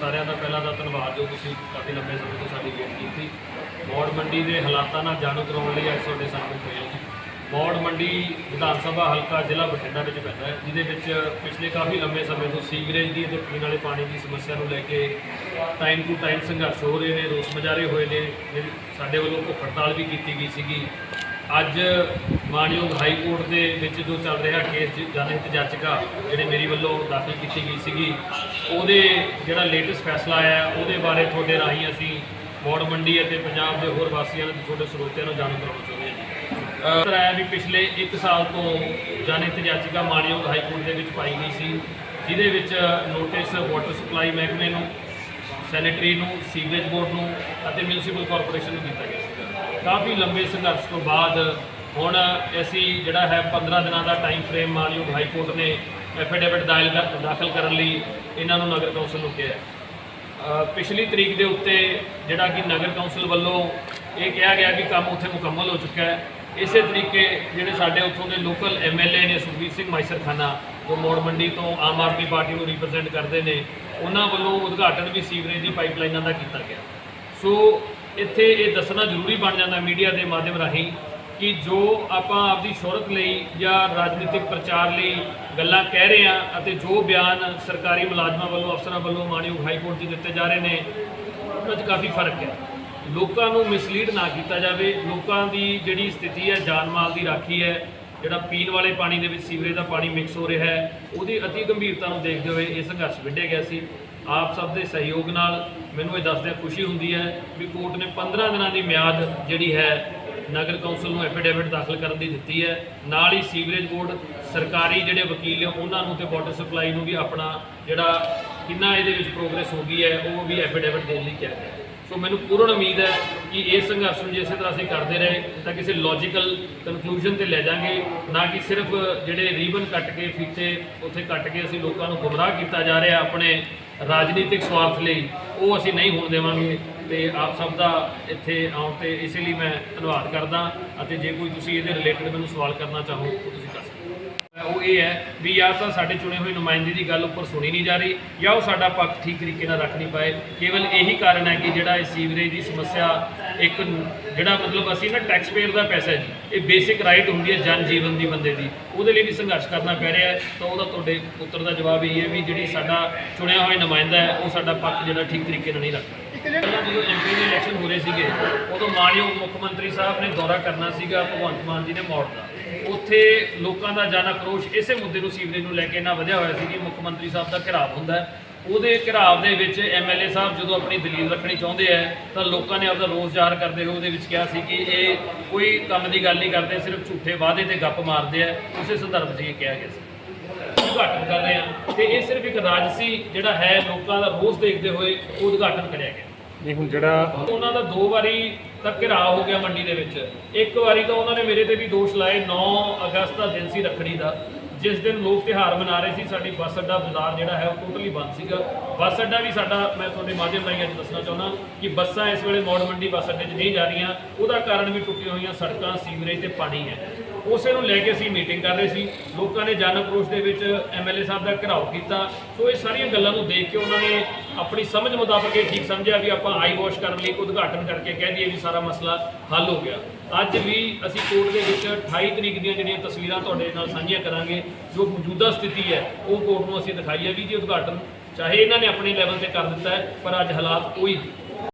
ਸਾਰਿਆਂ ਦਾ ਪਹਿਲਾਂ ਦਾ ਧੰਨਵਾਦ ਜੋ ਤੁਸੀਂ ਕਾਫੀ ਲੰਬੇ ਸਮੇਂ ਤੋਂ ਸਾਡੀ ਵੇਟ ਕੀਤੀ। ਮੌੜ ਮੰਡੀ ਦੇ ਹਾਲਾਤਾਂ ਨਾਲ ਜਾਣੂ ਕਰਾਉਣ ਲਈ ਅੱਜ ਤੁਹਾਡੇ ਸਾਹਮਣੇ ਹੋਏ ਜੀ। ਮੌੜ ਮੰਡੀ ਵਿਧਾਨ ਸਭਾ ਹਲਕਾ ਜ਼ਿਲ੍ਹਾ ਬਠਿੰਡਾ ਵਿੱਚ ਪੈਂਦਾ ਹੈ, ਜਿਹਦੇ ਵਿੱਚ ਪਿਛਲੇ ਕਾਫੀ ਲੰਬੇ ਸਮੇਂ ਤੋਂ ਸੀਵਰੇਜ ਦੀ ਅਤੇ ਪੀਣ ਵਾਲੇ ਪਾਣੀ ਦੀ ਸਮੱਸਿਆ ਨੂੰ ਲੈ ਕੇ ਟਾਈਮ ਟੂ ਟਾਈਮ ਸੰਘਰਸ਼ ਹੋ ਰਹੇ ਨੇ, ਰੋਸ ਮੁਜ਼ਾਹਰੇ ਹੋਏ ਨੇ ਜਿਹੜੀ ਸਾਡੇ ਵੱਲੋਂ ਭੁੱਖ ਹੜਤਾਲ ਵੀ ਕੀਤੀ ਗਈ ਸੀਗੀ। ਅੱਜ ਮਾਨਯੋਗ ਹਾਈ ਕੋਰਟ ਦੇ ਵਿੱਚ ਜੋ ਚੱਲ ਰਿਹਾ ਕੇਸ ਜ- ਜਨਹਿਤ ਜਾਚਕਾ ਜਿਹੜੇ ਮੇਰੀ ਵੱਲੋਂ ਦਾਖਲ ਕੀਤੀ ਗਈ ਸੀਗੀ ਉਹਦੇ ਜਿਹੜਾ ਲੇਟੈਸਟ ਫੈਸਲਾ ਆਇਆ ਹੈ, ਉਹਦੇ ਬਾਰੇ ਤੁਹਾਡੇ ਰਾਹੀਂ ਅਸੀਂ ਮੌੜ ਮੰਡੀ ਅਤੇ ਪੰਜਾਬ ਦੇ ਹੋਰ ਵਾਸੀਆਂ ਨੂੰ ਤੁਹਾਡੇ ਸਰੋਤਿਆਂ ਨੂੰ ਜਾਣੂ ਕਰਾਉਣਾ ਚਾਹੁੰਦੇ ਹਾਂ ਜੀ। ਅਹ ਵੀ ਪਿਛਲੇ 1 ਸਾਲ ਤੋਂ ਜਨਹਿਤ ਜਾਚਕਾ ਮਾਨਯੋਗ ਹਾਈ ਕੋਰਟ ਦੇ ਵਿੱਚ ਪਾਈ ਗਈ ਸੀ ਜਿਹਦੇ ਵਿੱਚ ਨੋਟਿਸ ਵਾਟਰ ਸਪਲਾਈ ਮਹਿਕਮੇ ਨੂੰ ਸੈਨੇਟਰੀ ਨੂੰ, ਸੀਵਰੇਜ ਬੋਰਡ ਨੂੰ ਅਤੇ ਮਿਊਨਿਸਪਲ ਕਾਰਪੋਰੇਸ਼ਨ ਨੂੰ ਕੀਤਾ ਗਿਆ ਸੀ। ਕਾਫੀ ਲੰਬੇ ਸੰਘਰਸ਼ ਤੋਂ ਬਾਅਦ ਹੁਣ ਅਸੀਂ ਜਿਹੜਾ ਹੈ 15 ਦਿਨਾਂ ਦਾ ਟਾਈਮ ਫਰੇਮ ਮਾਨਯੋਗ ਹਾਈ ਕੋਰਟ ਨੇ ਐਫੀਡੇਵਿਟ ਦਾਖਲ ਕਰਨ ਲਈ ਇਹਨਾਂ ਨੂੰ ਨਗਰ ਕੌਂਸਲ ਨੂੰ ਕਿਹਾ। ਪਿਛਲੀ ਤਰੀਕ ਦੇ ਉੱਤੇ ਜਿਹੜਾ ਕਿ ਨਗਰ ਕੌਂਸਲ ਵੱਲੋਂ ਇਹ ਕਿਹਾ ਗਿਆ ਕਿ ਕੰਮ ਉੱਥੇ ਮੁਕੰਮਲ ਹੋ ਚੁੱਕਾ ਹੈ। ਇਸੇ ਤਰੀਕੇ ਜਿਹੜੇ ਸਾਡੇ ਉੱਥੋਂ ਦੇ ਲੋਕਲ ਐਮਐਲਏ ਨੇ ਸੁਖਬੀਰ ਸਿੰਘ ਮਾਈਸਰਖਾਨਾ ਜੋ ਮੋੜ ਮੰਡੀ ਤੋਂ ਆਮ ਆਦਮੀ ਪਾਰਟੀ ਨੂੰ ਰਿਪਰੈਜ਼ੈਂਟ ਕਰਦੇ ਨੇ। ਉਹਨਾਂ ਵੱਲੋਂ ਉਦਘਾਟਨ ਵੀ ਸੀਵਰੇਜ ਦੀ ਪਾਈਪਲਾਈਨਾਂ ਦਾ ਕੀਤਾ ਗਿਆ। ਸੋ ਇੱਥੇ ਇਹ ਦੱਸਣਾ ਜ਼ਰੂਰੀ ਬਣ ਜਾਂਦਾ ਮੀਡੀਆ ਦੇ ਮਾਧਿਅਮ ਰਾਹੀਂ ਕਿ ਜੋ ਆਪਾਂ ਆਪਦੀ ਸ਼ੋਹਰਤ ਲਈ ਜਾਂ ਰਾਜਨੀਤਿਕ ਪ੍ਰਚਾਰ ਲਈ ਗੱਲਾਂ ਕਹਿ ਰਹੇ ਹਾਂ ਅਤੇ ਜੋ ਬਿਆਨ ਸਰਕਾਰੀ ਮੁਲਾਜ਼ਮਾਂ ਵੱਲੋਂ, ਅਫਸਰਾਂ ਵੱਲੋਂ ਮਾਨਯੋਗ ਹਾਈ ਕੋਰਟ 'ਚ ਦਿੱਤੇ ਜਾ ਰਹੇ ਨੇ ਉਹਨਾਂ 'ਚ ਕਾਫੀ ਫ਼ਰਕ ਹੈ। ਲੋਕਾਂ ਨੂੰ ਮਿਸਲੀਡ ਨਾ ਕੀਤਾ ਜਾਵੇ। ਲੋਕਾਂ ਦੀ ਜਿਹੜੀ ਸਥਿਤੀ ਹੈ, ਜਾਨ ਮਾਲ ਦੀ ਰਾਖੀ ਹੈ। ਜਿਹੜਾ ਪੀਣ ਵਾਲੇ ਪਾਣੀ ਦੇ ਵਿੱਚ ਸੀਵਰੇਜ ਦਾ ਪਾਣੀ ਮਿਕਸ ਹੋ ਰਿਹਾ ਹੈ, ਉਹਦੀ ਅਤੀ ਗੰਭੀਰਤਾ ਨੂੰ ਦੇਖਦੇ ਹੋਏ ਇਹ ਸੰਘਰਸ਼ ਵਿੱਢਿਆ ਗਿਆ ਸੀ। ਆਪ ਸਭ ਦੇ ਸਹਿਯੋਗ ਨਾਲ ਮੈਨੂੰ ਇਹ ਦੱਸਦਿਆਂ ਖੁਸ਼ੀ ਹੁੰਦੀ ਹੈ ਵੀ ਕੋਰਟ ਨੇ 15 ਦਿਨਾਂ ਦੀ ਮਿਆਦ ਜਿਹੜੀ ਹੈ, ਨਗਰ ਕੌਂਸਲ ਨੂੰ ਐਫੀਡੇਵਿਟ ਦਾਖਲ ਕਰਨ ਦੀ ਦਿੱਤੀ ਹੈ। ਨਾਲ ਹੀ ਸੀਵਰੇਜ ਬੋਰਡ, ਸਰਕਾਰੀ ਜਿਹੜੇ ਵਕੀਲ ਨੇ ਉਹਨਾਂ ਨੂੰ ਤੇ ਵਾਟਰ ਸਪਲਾਈ ਨੂੰ ਵੀ ਆਪਣਾ ਜਿਹੜਾ ਕਿੰਨਾ ਇਹਦੇ ਵਿੱਚ ਪ੍ਰੋਗਰੈਸ ਹੋ ਗਈ ਹੈ, ਉਹ ਵੀ ਐਫੀਡੇਵਿਟ ਦੇਣ ਲਈ ਕਿਹਾ ਗਿਆ ਸੋ ਮੈਨੂੰ ਪੂਰਨ ਉਮੀਦ ਹੈ ਕਿ ਇਹ ਸੰਘਰਸ਼ ਨੂੰ ਜੇ ਇਸੇ ਤਰ੍ਹਾਂ ਅਸੀਂ ਕਰਦੇ ਰਹੇ, ਤਾਂ ਕਿਸੇ ਲੌਜੀਕਲ ਕਨਕਲੂਜਨ ਤੇ ਲੈ ਜਾਾਂਗੇ, ਨਾ ਕਿ ਸਿਰਫ ਜਿਹੜੇ ਰੀਬਨ ਕੱਟ ਕੇ ਫੀਤੇ ਉੱਥੇ ਕੱਟ ਕੇ ਅਸੀਂ ਲੋਕਾਂ ਨੂੰ ਗੁੰਮਰਾਹ ਕੀਤਾ ਜਾ ਰਿਹਾ ਆਪਣੇ ਰਾਜਨੀਤਿਕ ਸਵਾਰਥ ਲਈ, ਉਹ ਅਸੀਂ ਨਹੀਂ ਹੋਣ ਦੇਵਾਂਗੇ ਤੇ ਆਪ ਸਭ ਦਾ ਇੱਥੇ ਆਉਣ ਤੇ ਇਸੇ ਲਈ ਮੈਂ ਧੰਨਵਾਦ ਕਰਦਾ ਅਤੇ ਜੇ ਕੋਈ ਤੁਸੀਂ ਇਹਦੇ ਰਿਲੇਟਡ ਮੈਨੂੰ ਸਵਾਲ ਕਰਨਾ ਚਾਹੋ, ਉਹ ਤੁਸੀਂ ਕਰ ਸਕਦੇ ਹੋ। ਇਹ ਹੈ ਵੀ ਜਾਂ ਤਾਂ ਸਾਡੇ ਚੁਣੇ ਹੋਏ ਨੁਮਾਇੰਦੇ ਦੀ ਗੱਲ ਉੱਪਰ ਸੁਣੀ ਨਹੀਂ ਜਾ ਰਹੀ ਜਾਂ ਉਹ ਸਾਡਾ ਪੱਖ ਠੀਕ ਤਰੀਕੇ ਨਾਲ ਰੱਖ ਨਹੀਂ ਪਾਏ। ਕੇਵਲ ਇਹੀ ਕਾਰਨ ਹੈ ਕਿ ਜਿਹੜਾ ਇਹ ਸੀਵਰੇਜ ਦੀ ਸਮੱਸਿਆ ਇੱਕ ਜਿਹੜਾ ਮਤਲਬ ਅਸੀਂ ਨਾ ਟੈਕਸ ਪੇਅਰ ਦਾ ਪੈਸਾ ਜੀ ਇਹ ਬੇਸਿਕ ਰਾਈਟ ਹੁੰਦੀ ਹੈ ਜਨ ਜੀਵਨ ਦੀ ਬੰਦੇ ਦੀ। ਉਹਦੇ ਲਈ ਵੀ ਸੰਘਰਸ਼ ਕਰਨਾ ਪੈ ਰਿਹਾ ਤਾਂ ਉਹਦਾ ਤੁਹਾਡੇ ਉੱਤਰ ਦਾ ਜਵਾਬ ਇਹ ਹੈ ਵੀ ਜਿਹੜੀ ਸਾਡਾ ਚੁਣਿਆ ਹੋਇਆ ਨੁਮਾਇੰਦਾ ਹੈ ਉਹ ਸਾਡਾ ਪੱਖ ਜਿਹੜਾ ਠੀਕ ਤਰੀਕੇ ਨਾਲ ਨਹੀਂ ਰੱਖਦਾ ਜਦੋਂ ਐਮਪੀ ਦੇ ਇਲੈਕਸ਼ਨ ਹੋ ਰਹੇ ਸੀਗੇ ਉਦੋਂ ਮਾਨਯੋਗ ਮੁੱਖ ਮੰਤਰੀ ਸਾਹਿਬ ਨੇ ਦੌਰਾ ਕਰਨਾ ਸੀਗਾ ਭਗਵੰਤ ਮਾਨ ਜੀ ਨੇ ਮੌੜ ਦਾ। ਉੱਥੇ ਲੋਕਾਂ ਦਾ ਜਨ ਆਕਰੋਸ਼ ਇਸੇ ਮੁੱਦੇ ਨੂੰ ਸੀਵਰੇਜ ਨੂੰ ਲੈ ਕੇ ਇੰਨਾ ਵਧਿਆ ਹੋਇਆ ਸੀ ਕਿ ਮੁੱਖ ਮੰਤਰੀ ਸਾਹਿਬ ਦਾ ਘਿਰਾਵ ਹੁੰਦਾ ਉਹਦੇ ਘਿਰਾਵ ਦੇ ਵਿੱਚ ਐਮਐਲਏ ਸਾਹਿਬ ਜਦੋਂ ਆਪਣੀ ਦਲੀਲ ਰੱਖਣੀ ਚਾਹੁੰਦੇ ਆ ਤਾਂ ਲੋਕਾਂ ਨੇ ਆਪਦਾ ਰੋਸ ਜ਼ਾਹਰ ਕਰਦੇ ਹੋਏ ਉਹਦੇ ਵਿੱਚ ਕਿਹਾ ਸੀ ਕਿ ਇਹ ਕੋਈ ਕੰਮ ਦੀ ਗੱਲ ਨਹੀਂ ਕਰਦੇ ਸਿਰਫ ਝੂਠੇ ਵਾਅਦੇ ਤੇ ਗੱਪ ਮਾਰਦੇ ਆ। ਉਸੇ ਸੰਦਰਭ 'ਚ ਇਹ ਕਿਹਾ ਗਿਆ ਸੀ। ਉਦਘਾਟਨ ਕਰ ਰਹੇ ਆ। ਤੇ ਇਹ ਸਿਰਫ ਇੱਕ ਰਾਜਸੀ ਜਿਹੜਾ ਹੈ ਲੋਕਾਂ ਦਾ ਰੋਸ ਦੇਖਦੇ ਹੋਏ ਉਹ ਉਦਘਾਟਨ ਕਰਿਆ ਗਿਆ। ਨਹੀਂ ਹੁਣ ਜਿਹੜਾ ਉਹਨਾਂ ਦਾ ਦੋ ਵਾਰੀ ਤਾਂ ਘਿਰਾਅ ਹੋ ਗਿਆ ਮੰਡੀ ਦੇ ਵਿੱਚ। ਇੱਕ ਵਾਰੀ ਤਾਂ ਉਹਨਾਂ ਨੇ ਮੇਰੇ ਤੇ ਵੀ ਦੋਸ਼ ਲਾਏ 9 ਅਗਸਤ ਦਾ ਦਿਨ ਸੀ ਰੱਖੜੀ ਦਾ। ਜਿਸ ਦਿਨ ਲੋਕ ਤਿਉਹਾਰ ਮਨਾ ਰਹੇ ਸੀ, ਸਾਡੀ ਬੱਸ ਅੱਡਾ ਬਾਜ਼ਾਰ ਜਿਹੜਾ ਹੈ ਉਹ ਟੋਟਲੀ ਬੰਦ ਸੀਗਾ। ਬੱਸ ਅੱਡਾ ਵੀ ਸਾਡਾ, ਮੈਂ ਤੁਹਾਡੇ ਮਾਧਿਅਮ ਰਾਹੀਂ ਅੱਜ ਦੱਸਣਾ ਚਾਹੁੰਦਾ, ਕਿ ਬੱਸਾਂ ਇਸ ਵੇਲੇ ਮੌੜ ਮੰਡੀ ਬੱਸ ਅੱਡੇ 'ਚ ਨਹੀਂ ਜਾ ਰਹੀਆਂ। ਉਹਦਾ ਕਾਰਨ ਵੀ ਟੁੱਟੀਆਂ ਹੋਈਆਂ ਸੜਕਾਂ, ਸੀਵਰੇਜ ਤੇ ਪਾਣੀ ਹੈ। ਉਸੇ ਨੂੰ ਲੈ ਕੇ ਅਸੀਂ ਮੀਟਿੰਗ ਕਰ ਰਹੇ ਸੀ। ਲੋਕਾਂ ਨੇ ਜਨ ਆਕਰੋਸ਼ ਦੇ ਵਿੱਚ ਐਮਐਲਏ ਸਾਹਿਬ ਦਾ ਘਿਰਾਓ ਕੀਤਾ। ਸੋ ਇਹ ਸਾਰੀਆਂ ਗੱਲਾਂ ਨੂੰ ਦੇਖ ਕੇ ਉਹਨਾਂ ਨੇ ਆਪਣੀ ਸਮਝ ਮੁਤਾਬਕ ਇਹ ਠੀਕ ਸਮਝਿਆ ਵੀ ਆਪਾਂ ਆਈ ਵਾਸ਼ ਕਰਨ ਲਈ ਉਦਘਾਟਨ ਕਰਕੇ ਕਹਿ ਦਈਏ ਵੀ ਸਾਰਾ ਮਸਲਾ ਹੱਲ ਹੋ ਗਿਆ। ਅੱਜ ਵੀ ਅਸੀਂ ਕੋਰਟ ਦੇ ਵਿੱਚ 28 ਤਰੀਕ ਦੀਆਂ ਜਿਹੜੀਆਂ ਤਸਵੀਰਾਂ ਤੁਹਾਡੇ ਨਾਲ ਸਾਂਝੀਆਂ ਕਰਾਂਗੇ, ਜੋ ਮੌਜੂਦਾ ਸਥਿਤੀ ਹੈ, ਉਹ ਕੋਰਟ ਨੂੰ ਅਸੀਂ ਦਿਖਾਈ ਹੈ ਵੀ ਜੀ ਉਦਘਾਟਨ ਚਾਹੇ ਇਹਨਾਂ ਨੇ ਆਪਣੇ ਲੈਵਲ ਤੇ ਕਰ ਦਿੱਤਾ ਹੈ, ਪਰ ਅੱਜ ਹਾਲਾਤ ਉਹੀ